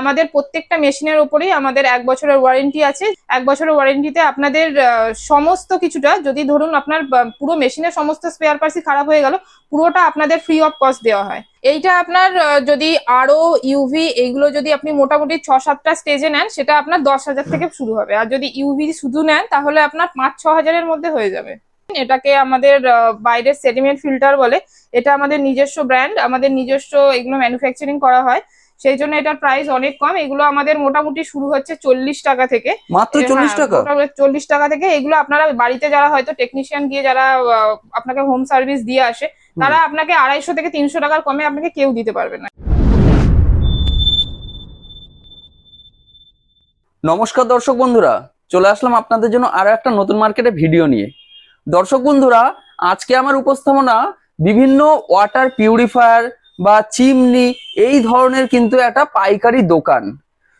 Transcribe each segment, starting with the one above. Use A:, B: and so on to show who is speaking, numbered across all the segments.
A: আমাদের প্রত্যেকটা মেশিনের ওপরেই আমাদের এক বছরের ওয়ারেন্টি আছে। এক বছরের ওয়ারেন্টিতে আপনাদের সমস্ত কিছুটা যদি ধরুন আপনার পুরো মেশিনের সমস্ত স্পেয়ার পার্টসই খারাপ হয়ে গেল, পুরোটা আপনাদের ফ্রি অফ কস্ট দেওয়া হয়। এইটা আপনার যদি আরও ইউভি এইগুলো যদি আপনি মোটামুটি ছ সাতটা স্টেজে নেন, সেটা আপনার দশ হাজার থেকে শুরু হবে। আর যদি ইউভি শুধু নেন, তাহলে আপনার পাঁচ ছ হাজারের মধ্যে হয়ে যাবে। এটাকে আমাদের বাইরের সেডিমেন্ট ফিল্টার বলে, এটা আমাদের নিজস্ব ব্র্যান্ড আমাদের নিজস্ব এগুলো ম্যানুফ্যাকচারিং করা হয়। সেই জন্য এটার প্রাইস অনেক কম। এগুলো আমাদের মোটামুটি শুরু হচ্ছে চল্লিশ টাকা থেকে।
B: মাত্র চল্লিশ টাকা?
A: চল্লিশ টাকা থেকে। এগুলো আপনারা বাড়িতে যারা হয়তো টেকনিশিয়ান গিয়ে যারা আপনাকে হোম সার্ভিস দিয়ে আসে তারা আপনাকে আড়াইশো থেকে তিনশো টাকার কমে আপনাকে কেউ দিতে পারবে না।
B: নমস্কার দর্শক বন্ধুরা চলে আসলাম আপনাদের জন্য আরও একটা নতুন মার্কেটে ভিডিও নিয়ে। দর্শক বন্ধুরা আজকে আমার উপস্থাপনা বিভিন্ন ওয়াটার পিউরিফায়ার বা চিমনি এই ধরনের কিন্তু একটা পাইকারি দোকান।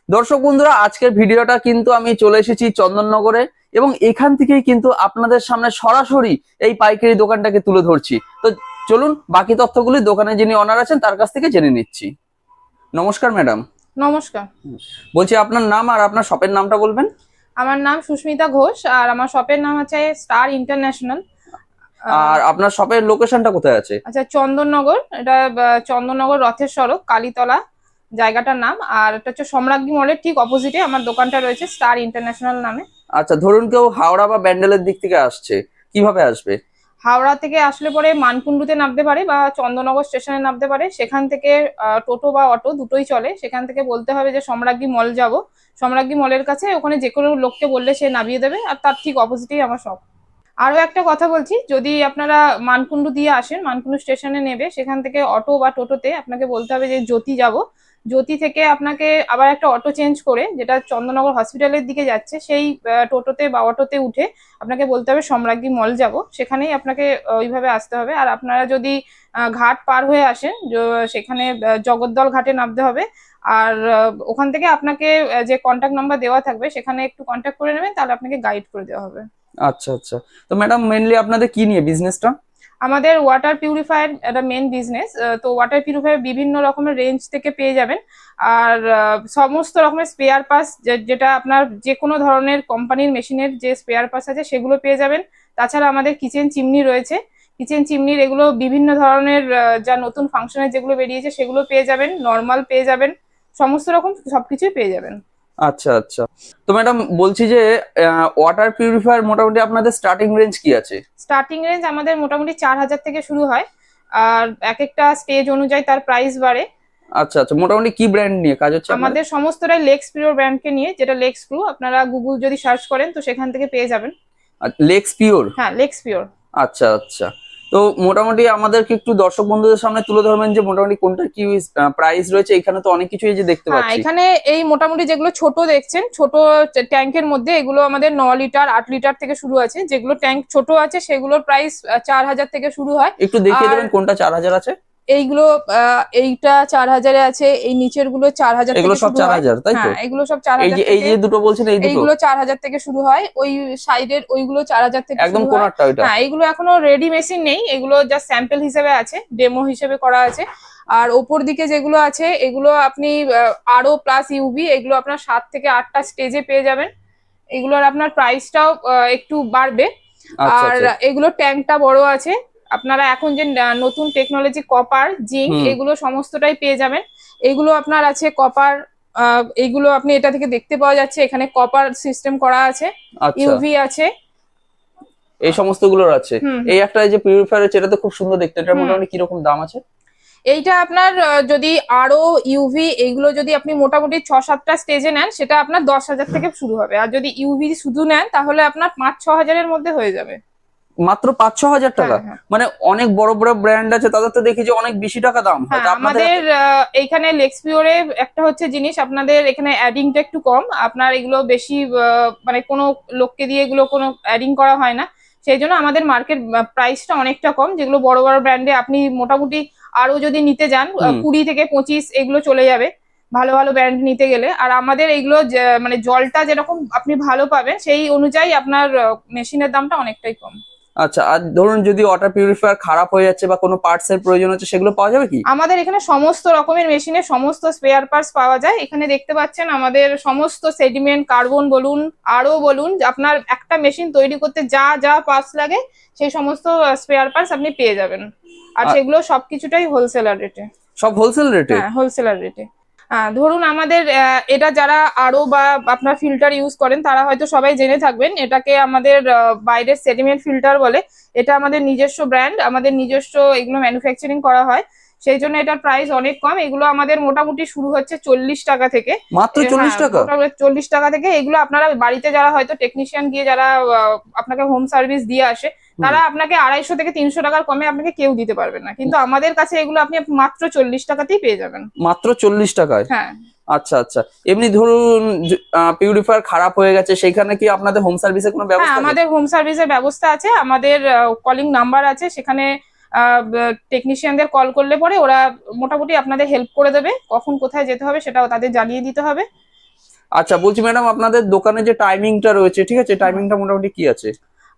B: দর্শক বন্ধুরা আজকের ভিডিওটা কিন্তু আমি চলে এসেছি চন্দননগরে এবং এখান থেকেই কিন্তু আপনাদের সামনে সরাসরি এই পাইকারি দোকানটাকে তুলে ধরছি। তো চলুন বাকি তথ্যগুলি দোকানে যিনি অনার আছেন তার কাছ থেকে জেনে নিচ্ছি। নমস্কার ম্যাডাম।
A: নমস্কার।
B: বলছি আপনার নাম আর আপনার শপের নামটা বলবেন?
A: আমার নাম সুস্মিতা ঘোষ আর আমার শপের নাম হচ্ছে স্টার ইন্টারন্যাশনাল।
B: আর আপনার শপের লোকেশনটা কোথায় আছে?
A: আচ্ছা চন্দননগর এটা চন্দননগর রথের সড়ক কালীতলা জায়গাটার নাম। আর এটা হচ্ছে সম্রাজ্ঞী মলের ঠিক অপোজিটে আমার দোকানটা রয়েছে স্টার ইন্টারন্যাশনাল নামে।
B: আচ্ছা ধরুন কেউ হাওড়া বা ব্যান্ডেলের দিক থেকে আসছে কীভাবে আসবে?
A: হাওড়া থেকে আসলে পরে মানকুণ্ডুতে নামতে পারে বা চন্দননগর স্টেশনে নামতে পারে। সেখান থেকে টোটো বা অটো দুটোই চলে। সেখান থেকে বলতে হবে যে সম্রাজ্ঞী মল যাব। সম্রাজ্ঞী মলের কাছে ওখানে যে কোনো লোককে বললে সে নামিয়ে দেবে আর তার ঠিক অপোজিটেই আমার শপ আরও একটা কথা বলছি, যদি আপনারা মানকুণ্ডু দিয়ে আসেন, মানকুণ্ডু স্টেশনে নেবে, সেখান থেকে অটো বা টোটোতে আপনাকে বলতে হবে যে জ্যোতি যাব। জ্যোতি থেকে আপনাকে আবার একটা অটো চেঞ্জ করে, যেটা চন্দ্রনগর হসপিটালের দিকে যাচ্ছে, সেই টোটোতে বা অটোতে উঠে আপনাকে বলতে হবে সম্রাজ্ঞী মল যাব। সেখানেই আপনাকে ওইভাবে আসতে হবে। আর আপনারা যদি ঘাট পার হয়ে আসেন সেখানে জগদ্দল ঘাটে নামতে হবে। আর ওখান থেকে আপনাকে যে কন্ট্যাক্ট নাম্বার দেওয়া থাকবে, সেখানে একটু কন্ট্যাক্ট করে নেবেন, তাহলে আপনাকে গাইড করে দেওয়া হবে।
B: আচ্ছা আচ্ছা। তো ম্যাডাম মেনলি আপনাদের কি নিয়ে বিজনেসটা
A: আমাদের ওয়াটার পিউরিফায়ার একটা মেন বিজনেস তো ওয়াটার পিউরিফায়ার বিভিন্ন রকমের রেঞ্জ থেকে পেয়ে যাবেন। আর সমস্ত রকমের স্পেয়ার পাস যেটা আপনার যে কোনো ধরনের কোম্পানির মেশিনের যে স্পেয়ার পাস আছে, সেগুলো পেয়ে যাবেন। তাছাড়া আমাদের কিচেন চিমনি রয়েছে। কিচেন চিমনির এগুলো বিভিন্ন ধরনের যা নতুন ফাংশনের যেগুলো বেরিয়েছে, সেগুলো পেয়ে যাবেন নর্মাল পেয়ে যাবেন। সমস্ত রকম সবকিছুই পেয়ে যাবেন।
B: আচ্ছা আচ্ছা। তো ম্যাডাম বলছি যে ওয়াটার পিউরিফায়ার মোটামুটি আপনাদের স্টার্টিং রেঞ্জ কি আছে?
A: স্টার্টিং রেঞ্জ আমাদের মোটামুটি চার হাজার থেকে শুরু হয়। আর এক একটা স্টেজ অনুযায়ী তার প্রাইস বাড়ে।
B: আচ্ছা আচ্ছা। মোটামুটি কি ব্র্যান্ড নিয়ে কাজ হচ্ছে
A: আমাদের সমস্তটাই লেক্স পিওর ব্র্যান্ডকে নিয়ে যেটা লেক্স স্ক্রু আপনারা গুগল যদি সার্চ করেন তো সেখান থেকে পেয়ে যাবেন।
B: লেক্স পিওর
A: হ্যাঁ লেক্স পিওর
B: আচ্ছা আচ্ছা। তো মোটামুটি আমাদেরকে একটু দর্শক বন্ধুদের সামনে তুলে ধরবেন যে মোটামুটি কোনটা কি প্রাইস রয়েছে। এখানে তো অনেক কিছু এই যে দেখতে
A: হ্যাঁ
B: পাচ্ছি।
A: এখানে এই মোটামুটি যেগুলো ছোট দেখছেন ছোট ট্যাঙ্কের মধ্যে এগুলো আমাদের ন লিটার আট লিটার থেকে শুরু আছে। যেগুলো ট্যাঙ্ক ছোট আছে সেগুলোর প্রাইস চার হাজার থেকে শুরু হয়।
B: একটু দেখিয়ে দেবেন কোনটা চার হাজার আছে।
A: এইগুলো এইটা চার হাজারে আছে এই নিচেরগুলো চার হাজার
B: এগুলো সব চার হাজার তাই তো?
A: হ্যাঁ এগুলো সব চার হাজার
B: এই যে দুটো বলছেন এই
A: এইগুলো চার হাজার থেকে শুরু হয় ওই সাইডের ওইগুলো চার হাজার থেকে
B: একদম কোনারটা ওইটা?
A: হ্যাঁ এগুলো এখনও রেডি মেশিন নেই এগুলো জাস্ট স্যাম্পল হিসেবে আছে ডেমো হিসেবে করা আছে। আর ওপর দিকে যেগুলো আছে এগুলো আপনি আরও প্লাস ইউভি এগুলো আপনার সাত থেকে আটটা স্টেজে পেয়ে যাবেন। এগুলোর আপনার প্রাইসটাও একটু বাড়বে।
B: আচ্ছা
A: আর
B: আচ্ছা।
A: এগুলো ট্যাঙ্কটা বড় আছে আপনারা এখন যে নতুন টেকনোলজি কপার জিঙ্ক এগুলো সমস্তটাই পেয়ে যাবেন। এগুলো আপনার আছে কপার এগুলো আপনি এটা থেকে দেখতে পাওয়া যাচ্ছে এখানে কপার সিস্টেম করা আছে
B: আচ্ছা।
A: ইউভি আছে।
B: এই সমস্তগুলোর আছে এই একটা যে পিউরিফায়ার আছে এটা তো খুব সুন্দর দেখতে। এটা। মোটামুটি কীরকম দাম আছে?
A: এইটা আপনার যদি আরও ইউভি এইগুলো যদি আপনি মোটামুটি ছ সাতটা স্টেজে নেন সেটা আপনার দশ হাজার থেকে শুরু হবে। আর যদি ইউভি শুধু নেন তাহলে আপনার পাঁচ ছ হাজারের মধ্যে হয়ে যাবে।
B: মাত্র পাঁচ ছ হাজার টাকা।
A: হ্যাঁ, হ্যাঁ।
B: মানে অনেক বড় বড় ব্র্যান্ড আছে তাদের তো দেখি যে অনেক বেশি টাকা দাম। হয়
A: আমাদের আহ, এইখানে লেক্সপিওরে একটা হচ্ছে জিনিস আপনাদের এখানে অ্যাডিংটা একটু কম। আপনার এগুলো বেশি মানে কোনো লোককে দিয়ে এগুলো কোনো অ্যাডিং করা হয় না। সেই জন্য আমাদের মার্কেট প্রাইসটা অনেকটা কম যেগুলো বড় বড় ব্র্যান্ডে আপনি মোটামুটি আরও যদি নিতে যান কুড়ি থেকে পঁচিশ এগুলো চলে যাবে ভালো ভালো ব্র্যান্ড নিতে গেলে। আর আমাদের এইগুলো মানে জলটা যেরকম আপনি ভালো পাবেন সেই অনুযায়ী আপনার মেশিনের দামটা অনেকটাই কম।
B: আচ্ছা আর ধরুন যদি ওয়াটার পিউরিফায়ার খারাপ হয়ে যাচ্ছে বা কোনো পার্টস এর প্রয়োজন হচ্ছে সেগুলো পাওয়া যাবে কি?
A: আমাদের এখানে সমস্ত রকমের মেশিনে সমস্ত স্পেয়ার পার্টস পাওয়া যায়। এখানে দেখতে পাচ্ছেন আমাদের সমস্ত সেডিমেন্ট কার্বন বলুন আরও বলুন আপনার একটা মেশিন তৈরি করতে যা যা পার্টস লাগে সেই সমস্ত স্পেয়ার পার্টস আপনি পেয়ে যাবেন। আর সেগুলো সবকিছুটাই হোলসেলার রেটে
B: সব হোলসেল রেটে
A: হ্যাঁ হোলসেলার রেটে ধরুন আমাদের এটা যারা আরও বা আপনার ফিল্টার ইউজ করেন, তারা হয়তো সবাই জেনে থাকবেন, এটাকে আমাদের বাইরের সেডিমেন্ট ফিল্টার বলে, এটা আমাদের নিজস্ব ব্র্যান্ড আমাদের নিজস্ব এগুলো ম্যানুফ্যাকচারিং করা হয়। সেই জন্য এটার প্রাইস অনেক কম। এগুলো আমাদের মোটামুটি শুরু হচ্ছে চল্লিশ টাকা থেকে।
B: মাত্র চল্লিশ টাকা?
A: চল্লিশ টাকা থেকে। এগুলো আপনারা বাড়িতে যারা হয়তো টেকনিশিয়ান গিয়ে যারা আপনাকে হোম সার্ভিস দিয়ে আসে তারা আপনাকে আড়াইশো থেকে তিনশো টাকার কমে আপনাকে কেউ দিতে পারবে না। কিন্তু আমাদের কাছে এগুলো আপনি মাত্র চল্লিশ টাকাতেই পেয়ে যাবেন।
B: মাত্র চল্লিশ টাকায়?
A: হ্যাঁ।
B: আচ্ছা আচ্ছা। এমনি ধরুন পিউরিফায়ার খারাপ হয়ে গেছে সেখানে কি আপনাদের হোম সার্ভিসের কোনো
A: হ্যাঁ
B: ব্যবস্থা
A: আমাদের হোম সার্ভিসের ব্যবস্থা আছে। আমাদের কলিং নাম্বার আছে। সেখানে টেকনিশিয়ানদের কল করলে পরে ওরা মোটামুটি আপনাদের হেল্প করে দেবে কখন কোথায় যেতে হবে সেটাও তাদের জানিয়ে দিতে হবে।
B: আচ্ছা বলছি ম্যাডাম আপনাদের দোকানে যে টাইমিংটা রয়েছে ঠিক আছে? টাইমিংটা মোটামুটি কি আছে?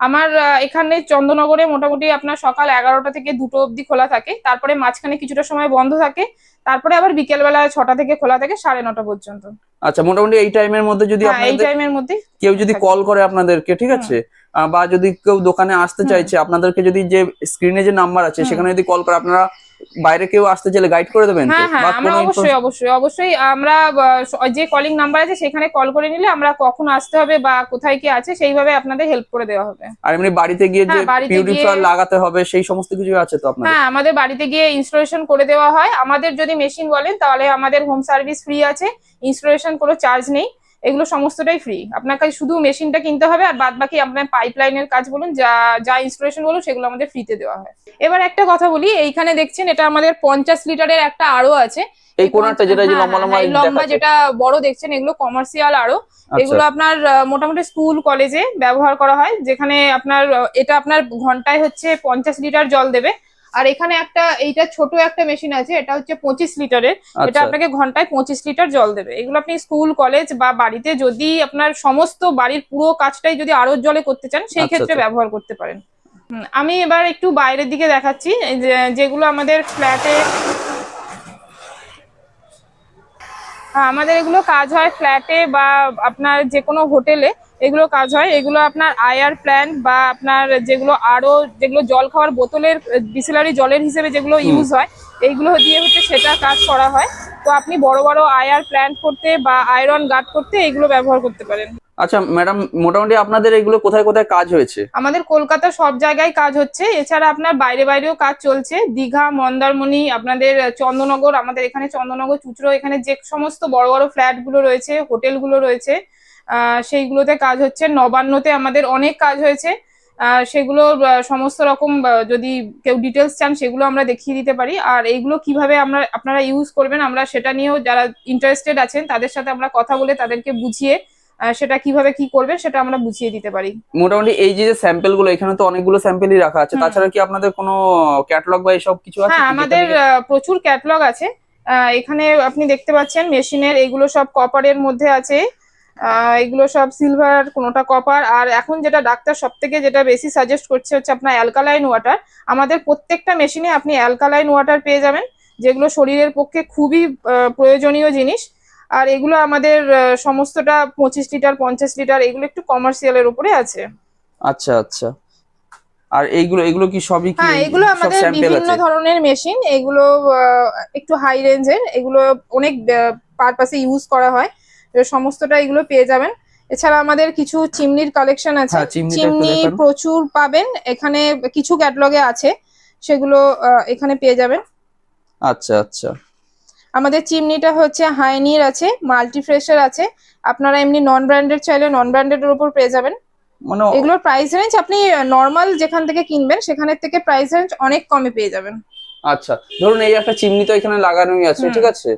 A: আমার এখানে চন্দ্রনগরে মোটামুটি আপনার সকাল এগারোটা থেকে দুটো অবধি খোলা থাকে তারপরে মাঝখানে কিছুটা সময় বন্ধ থাকে তারপরে আবার বিকেলবেলা ছটা থেকে খোলা থাকে সাড়ে নটা পর্যন্ত।
B: আচ্ছা মোটামুটি এই টাইমের মধ্যে যদি
A: হ্যাঁ এই টাইমের মধ্যে
B: কেউ যদি কল করে আপনাদেরকে ঠিক আছে? বা যদি কেউ দোকানে আসতে চাইছে আপনাদেরকে যদি যে স্ক্রিনে যে নাম্বার আছে সেখানে যদি কল করে আপনারা বাইরে কেউ আসতে চাইলে গাইড করে দেবেন
A: হ্যাঁ হ্যাঁ আমরা অবশ্যই অবশ্যই অবশ্যই আমরা যে কলিং নাম্বার আছে সেখানে কল করে নিলে আমরা কখন আসতে হবে বা কোথায় কি আছে সেইভাবে আপনাদের হেল্প করে দেওয়া হবে।
B: আর এমনি বাড়িতে গিয়ে যে
A: হ্যাঁ,
B: পিউরিফায়ার লাগাতে হবে সেই সমস্ত কিছু আছে তো আপনাদের?
A: হ্যাঁ আমাদের বাড়িতে গিয়ে ইনস্টলেশন করে দেওয়া হয়। আমাদের যদি মেশিন বলেন তাহলে আমাদের হোম সার্ভিস ফ্রি আছে। ইনস্টলেশন কোনো চার্জ নেই। এগুলো সমস্তটাই ফ্রি আপনাকে শুধু মেশিনটা কিনতে হবে আর বাদ বাকি আপনার পাইপলাইনের কাজ বলুন যা যা ইনস্টলেশন বলুন সেগুলো আমাদের ফ্রিতে দেওয়া হয়। এবার একটা কথা বলি এইখানে দেখছেন এটা আমাদের পঞ্চাশ লিটারের একটা আরও আছে।
B: এই কোনারটা যেটা
A: হ্যাঁ,
B: লম্বা লম্বা
A: হ্যাঁ, লম্বা যেটা বড় দেখছেন এগুলো কমার্শিয়াল আরও।
B: আচ্ছা।
A: এগুলো আপনার মোটামুটি স্কুল কলেজে ব্যবহার করা হয় যেখানে আপনার এটা আপনার ঘন্টায় হচ্ছে পঞ্চাশ লিটার জল দেবে। আর এখানে একটা এইটা ছোট একটা মেশিন আছে এটা হচ্ছে পঁচিশ লিটারের। এটা
B: আচ্ছা
A: আপনাকে ঘন্টায় পঁচিশ লিটার জল দেবে। এগুলো আপনি স্কুল কলেজ বা বাড়িতে যদি আপনার সমস্ত বাড়ির পুরো কাজটাই যদি আরও জলে করতে চান সেই
B: আচ্ছা,
A: ক্ষেত্রে
B: আচ্ছা।
A: ব্যবহার করতে পারেন। আমি এবার একটু বাইরের দিকে দেখাচ্ছি যেগুলো আমাদের ফ্ল্যাটে আমাদের এগুলো কাজ হয় ফ্ল্যাটে বা আপনার যে কোনো হোটেলে এগুলো কাজ হয়। এগুলো আপনার আয়ার প্ল্যান্ট বা আপনার যেগুলো আরও যেগুলো জল খাওয়ার বোতলের ডিসিলারি জলের হিসেবে যেগুলো ইউজ হয় এইগুলো দিয়ে হচ্ছে সেটা কাজ করা হয়। তো আপনি বড় বড় আয়ার প্ল্যান্ট করতে বা আয়রন গার্ড করতে এগুলো ব্যবহার করতে পারেন।
B: আচ্ছা ম্যাডাম মোটামুটি আপনাদের এগুলো কোথায় কোথায় কাজ হয়েছে?
A: আমাদের কলকাতা সব জায়গায় কাজ হচ্ছে। এছাড়া আপনার বাইরে বাইরেও কাজ চলছে। দীঘা মন্দারমণি আপনাদের চন্দননগর আমাদের এখানে চন্দননগর চুচড়ো এখানে যে সমস্ত বড় বড় ফ্ল্যাটগুলো রয়েছে হোটেলগুলো রয়েছে সেইগুলোতে কাজ হচ্ছে। নবান্নতে আমাদের অনেক কাজ হয়েছে। সেগুলো সমস্ত রকম যদি কেউ ডিটেলস চান সেগুলো আমরা দেখিয়ে দিতে পারি। আর এইগুলো কীভাবে আমরা আপনারা ইউজ করবেন আমরা সেটা নিয়েও যারা ইন্টারেস্টেড আছেন তাদের সাথে আমরা কথা বলে তাদেরকে বুঝিয়ে সেটা কীভাবে কি করবে সেটা আমরা বুঝিয়ে দিতে পারি।
B: মোটামুটি এই যে স্যাম্পেলগুলো এখানে তো অনেকগুলো স্যাম্পেলই রাখা আছে। তাছাড়া কি আপনাদের কোনো ক্যাটালগ বা এসব কিছু আছে?
A: হ্যাঁ আমাদের প্রচুর ক্যাটালগ আছে। আহ, এখানে আপনি দেখতে পাচ্ছেন মেশিনের এগুলো সব কপারের মধ্যে আছে। এগুলো সব সিলভার কোনোটা কপার আর এখন যেটা ডাক্তার সব থেকে যেটা বেশি সাজেস্ট করছে হচ্ছে আপনার অ্যালকালাইন ওয়াটার আমাদের প্রত্যেকটা মেশিনে আপনি অ্যালকালাইন ওয়াটার পেয়ে যাবেন যেগুলো শরীরের পক্ষে খুবই প্রয়োজনীয় জিনিস। আর এগুলো আমাদের সমস্তটা পঁচিশ লিটার পঞ্চাশ লিটার এগুলো একটু কমার্শিয়ালের উপরে আছে।
B: আচ্ছা আচ্ছা। আর এইগুলো এগুলো কি সবই কি
A: হ্যাঁ এগুলো আমাদের বিভিন্ন ধরনের মেশিন এগুলো একটু হাই রেঞ্জের এগুলো অনেক পারপাসে ইউজ করা হয়। সমস্তটা এগুলো পেয়ে যাবেন। এছাড়া আমাদের কিছু চিমনির কালেকশন আছে।
B: হ্যাঁ,
A: চিমনি প্রচুর পাবেন। এখানে কিছু ক্যাটলগে আছে। সেগুলো এখানে পেয়ে যাবেন।
B: আচ্ছা আচ্ছা।
A: আমাদের চিমনিটা হচ্ছে হাইনির আছে মাল্টি ফ্রেশের আছে। আপনারা এমনি নন ব্র্যান্ডেড চাইলে নন ব্র্যান্ডেড উপর পেয়ে যাবেন।
B: মানে
A: এগুলোর প্রাইস রেঞ্জ আপনি নর্মাল যেখান থেকে কিনবেন সেখানের থেকে প্রাইস রেঞ্জ অনেক কমে পেয়ে যাবেন।
B: আচ্ছা ধরুন এই একটা চিমনি তো এখানে লাগানোই আছে ঠিক আছে?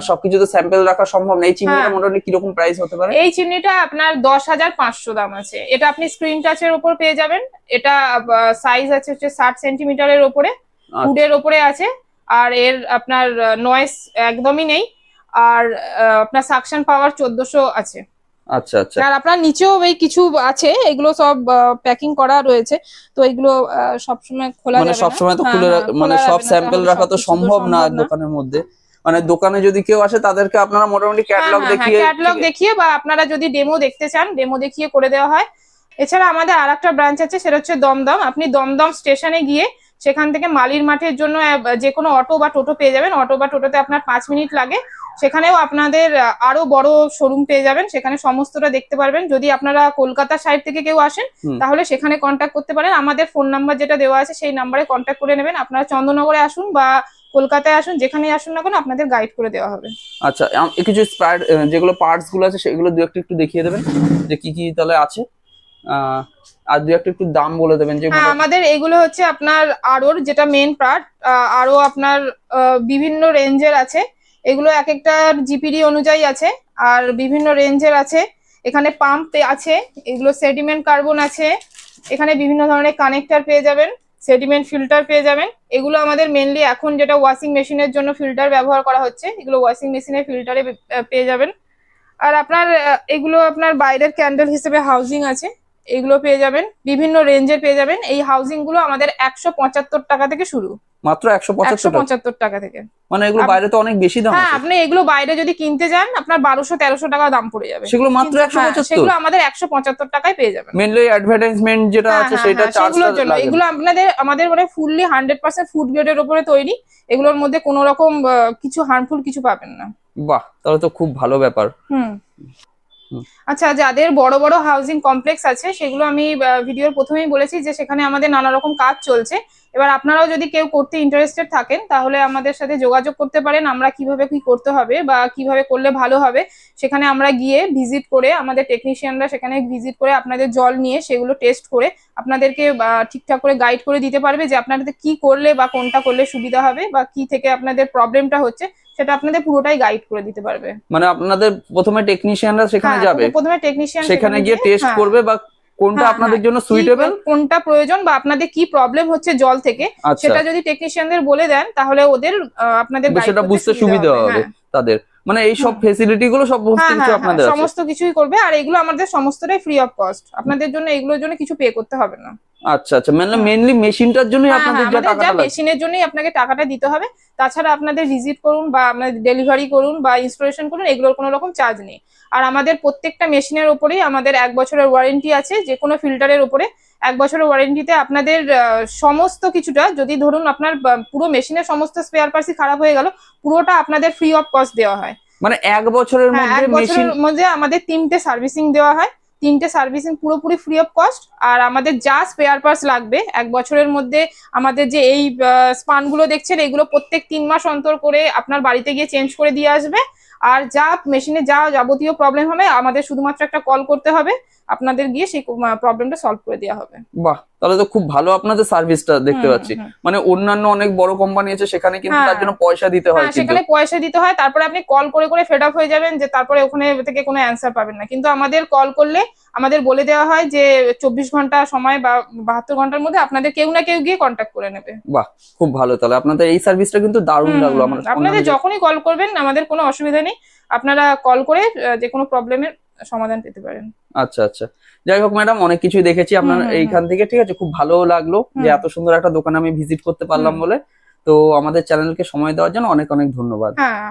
B: সবকিছু তো স্যাম্পেল রাখা সম্ভব না। এই চিমনিটা
A: হ্যাঁ।
B: মোটামুটি কীরকম প্রাইস হতে পারে?
A: এই চিমনিটা আপনার দশ হাজার পাঁচশো দাম আছে। এটা আপনি স্ক্রিন টাচের উপর পেয়ে যাবেন। এটা সাইজ আছে হচ্ছে ষাট সেন্টিমিটারের ওপরে।
B: আচ্ছা।
A: উডের ওপরে আছে। আর এর আপনার নয়েস একদমই নেই। আর আপনার সাকশন পাওয়ার চোদ্দশো আছে।
B: আচ্ছা আচ্ছা।
A: আর আপনার নিচেও এই কিছু আছে। এগুলো সব প্যাকিং করা রয়েছে। তো এগুলো সবসময় খোলা
B: মানে
A: যাবে
B: সবসময় তো খুলে
A: হ্যাঁ,
B: রাখ-
A: হ্যাঁ,
B: মানে সব স্যাম্পল রাখা তো সম্ভব না। দোকানের মধ্যে। মানে দোকানে যদি কেউ আসে তাদেরকে আপনারা মোটামুটি ক্যাটালগ দেখিয়ে
A: ক্যাটালগ দেখিয়ে বা আপনারা যদি ডেমো দেখতে চান ডেমো দেখিয়ে করে দেওয়া হয়। এছাড়া আমাদের আর একটা ব্রাঞ্চ আছে সেটা হচ্ছে দমদম। আপনি দমদম স্টেশনে গিয়ে সেখান থেকে মালির মাঠের জন্য যে কোনো অটো বা টোটো পেয়ে যাবেন। অটো বা টোটোতে আপনার পাঁচ মিনিট লাগে। সেখানেও আপনাদের আরও বড় শোরুম পেয়ে যাবেন। সেখানে সমস্তটা দেখতে পারবেন। যদি আপনারা কলকাতা সাইড থেকে কেউ আসেন তাহলে সেখানে কন্ট্যাক্ট করতে পারেন। আমাদের ফোন নাম্বার যেটা দেওয়া আছে সেই নাম্বারে কন্ট্যাক্ট করে নেবেন। আপনারা চন্দননগরে আসুন বা কলকাতায় আসুন যেখানে আসুন না কেন আপনাদের গাইড করে দেওয়া হবে।
B: আচ্ছা কিছু যেগুলো পার্টসগুলো আছে সেগুলো দু একটা একটু দেখিয়ে দেবেন যে কি কি তাহলে আছে। আর দু একটা একটু দাম বলে দেবেন যে
A: হ্যাঁ আমাদের এগুলো হচ্ছে আপনার আরোর যেটা মেন পার্ট আরও আপনার বিভিন্ন রেঞ্জের আছে। এগুলো এক একটা জিপিডি অনুযায়ী আছে আর বিভিন্ন রেঞ্জের আছে। এখানে পাম্প আছে এগুলো সেডিমেন্ট কার্বন আছে। এখানে বিভিন্ন ধরনের কানেক্টর পেয়ে যাবেন। সেডিমেন্ট ফিল্টার পেয়ে যাবেন। এগুলো আমাদের মেনলি এখন যেটা ওয়াশিং মেশিনের জন্য ফিল্টার ব্যবহার করা হচ্ছে, এগুলো ওয়াশিং মেশিনের ফিল্টারে পেয়ে যাবেন। আর আপনার এগুলো আপনার বাইরের ক্যান্ডেল হিসেবে হাউজিং আছে। এগুলো পেয়ে যাবেন। বিভিন্ন রেঞ্জের পেয়ে যাবেন। এই হাউজিংগুলো আমাদের একশো পঁচাত্তর টাকা থেকে শুরু।
B: মাত্র একশো
A: একশো
B: পঁচাত্তর টাকা
A: থেকে।
B: মানে এগুলো বাইরে তো অনেক বেশি দাম
A: হ্যাঁ আপনি এগুলো বাইরে যদি কিনতে যান আপনার বারোশো তেরোশো টাকা দাম পড়ে যাবে।
B: সেগুলো মাত্র একশো
A: হ্যাঁ, সেগুলো আমাদের একশো পঁচাত্তর টাকায় পেয়ে যাবেন।
B: মেনলি অ্যাডভার্টাইজমেন্ট যেটা
A: হ্যাঁ,
B: আছে সেটা
A: সেগুলোর জন্য। এগুলো আপনাদের আমাদের মানে ফুললি হান্ড্রেড পার্সেন্ট ফুড গ্রেডের উপরে তৈরি। এগুলোর মধ্যে কোনো রকম কিছু হার্মফুল কিছু পাবেন না।
B: বাহ তাহলে তো খুব ভালো ব্যাপার।
A: হুম। আচ্ছা যাদের বড় বড় হাউজিং কমপ্লেক্স আছে, সেগুলো আমি ভিডিওর প্রথমেই বলেছি যে সেখানে আমাদের নানা রকম কাজ চলছে। এবার আপনারাও যদি কেউ করতে ইন্টারেস্টেড থাকেন, তাহলে আমাদের সাথে যোগাযোগ করতে পারেন। আমরা কীভাবে কি করতে হবে বা কীভাবে করলে ভালো হবে, সেখানে আমরা গিয়ে ভিজিট করে আমাদের টেকনিশিয়ানরা সেখানে ভিজিট করে আপনাদের জল নিয়ে সেগুলো টেস্ট করে আপনাদেরকে ঠিকঠাক করে গাইড করে দিতে পারবে যে আপনাদের কি করলে বা কোনটা করলে সুবিধা হবে বা কি থেকে আপনাদের প্রবলেমটা হচ্ছে। সেটা আপনাদের পুরোটাই গাইড করে দিতে পারবে।
B: মানে আপনাদের প্রথমে টেকনিশিয়ানরা সেখানে
A: হ্যাঁ,
B: যাবে।
A: প্রথমে টেকনিশিয়ান
B: সেখানে গিয়ে টেস্ট করবে বা কোনটা
A: হ্যাঁ,
B: আপনাদের
A: হ্যাঁ।
B: জন্য সুইটেবল
A: কোনটা প্রয়োজন বা আপনাদের কি প্রবলেম হচ্ছে জল থেকে
B: আচ্ছা।
A: সেটা যদি টেকনিশিয়ানদের বলে দেন তাহলে ওদের আপনাদের
B: সেটা বুঝতে সুবিধা হবে
A: হ্যাঁ।
B: তাদের। মানে এই সব। ফেসিলিটি গুলো সব
A: হ্যাঁ,
B: কিছু
A: হ্যাঁ,
B: আপনাদের
A: হ্যাঁ, সমস্ত কিছুই করবে আর এগুলো আমাদের সমস্তটাই ফ্রি অফ কস্ট আপনাদের জন্য এগুলোর জন্য কিছু পে করতে হবে না।
B: আচ্ছা আচ্ছা মানে মেশিনটার জন্যই আপনাদের
A: আমাদের
B: টাকাটা
A: যা মেশিনের জন্যই আপনাকে টাকাটা দিতে হবে। তাছাড়া আপনাদের ভিজিট করুন বা আপনাদের ডেলিভারি করুন বা ইনস্টলেশন করুন এগুলোর কোনো রকম চার্জ নেই। আর আমাদের প্রত্যেকটা মেশিনের উপরেই আমাদের এক বছরের ওয়ারেন্টি আছে যে কোনো ফিল্টারের উপরে এক বছরের ওয়ারেন্টিতে আপনাদের সমস্ত কিছুটা যদি ধরুন আপনার পুরো মেশিনের সমস্ত স্পেয়ার পার্টসই খারাপ হয়ে গেল পুরোটা আপনাদের ফ্রি অফ কস্ট দেওয়া হয়।
B: মানে এক বছরের
A: হ্যাঁ
B: মধ্যে মেশিন
A: মধ্যে আমাদের তিনটে সার্ভিসিং দেওয়া হয়। তিনটে সার্ভিসিং পুরোপুরি ফ্রি অফ কস্ট আর আমাদের যা স্পেয়ার পার্টস লাগবে এক বছরের মধ্যে আমাদের যে এই স্পানগুলো দেখছেন এগুলো প্রত্যেক তিন মাস অন্তর করে আপনার বাড়িতে গিয়ে চেঞ্জ করে দিয়ে আসবে। আর যা মেশিনে যা যাবতীয় প্রবলেম হবে আমাদের শুধুমাত্র একটা কল করতে হবে। আপনাদের গিয়ে সেই প্রবলেমটা সলভ করে দেওয়া হবে।
B: বাহ তাহলে তো খুব ভালো আপনাদের সার্ভিসটা দেখতে পাচ্ছি। মানে অন্যান্য অনেক বড় কোম্পানি আছে সেখানে কিন্তু
A: হ্যাঁ।
B: তার জন্য পয়সা দিতে হয়
A: হ্যাঁ সেখানে পয়সা দিতে হয় তারপরে আপনি কল করে করে ফেড আপ হয়ে যাবেন যে তারপরে ওখানে থেকে কোনো অ্যান্সার পাবেন না। কিন্তু আমাদের কল করলে আমাদের বলে দেওয়া হয় যে চব্বিশ ঘণ্টা সময় বা বাহাত্তর ঘণ্টার মধ্যে আপনাদের কেউ না কেউ গিয়ে কন্ট্যাক্ট করে নেবে।
B: বাহ খুব ভালো তাহলে। আপনাদের এই সার্ভিসটা কিন্তু দারুণ লাগল
A: আপনাদের যখনই কল করবেন আমাদের কোনো অসুবিধা নেই। আপনারা কল করে যে কোনো প্রবলেমের সমাধান পেতে পারেন।
B: আচ্ছা আচ্ছা। যাই হোক ম্যাডাম অনেক কিছুই দেখেছি আপনার এইখান থেকে ঠিক আছে? খুব ভালো লাগল যে এত সুন্দর একটা দোকানে আমি ভিজিট করতে পারলাম বলে। তো আমাদের চ্যানেলকে সময় দেওয়ার জন্য অনেক অনেক ধন্যবাদ।
A: হ্যাঁ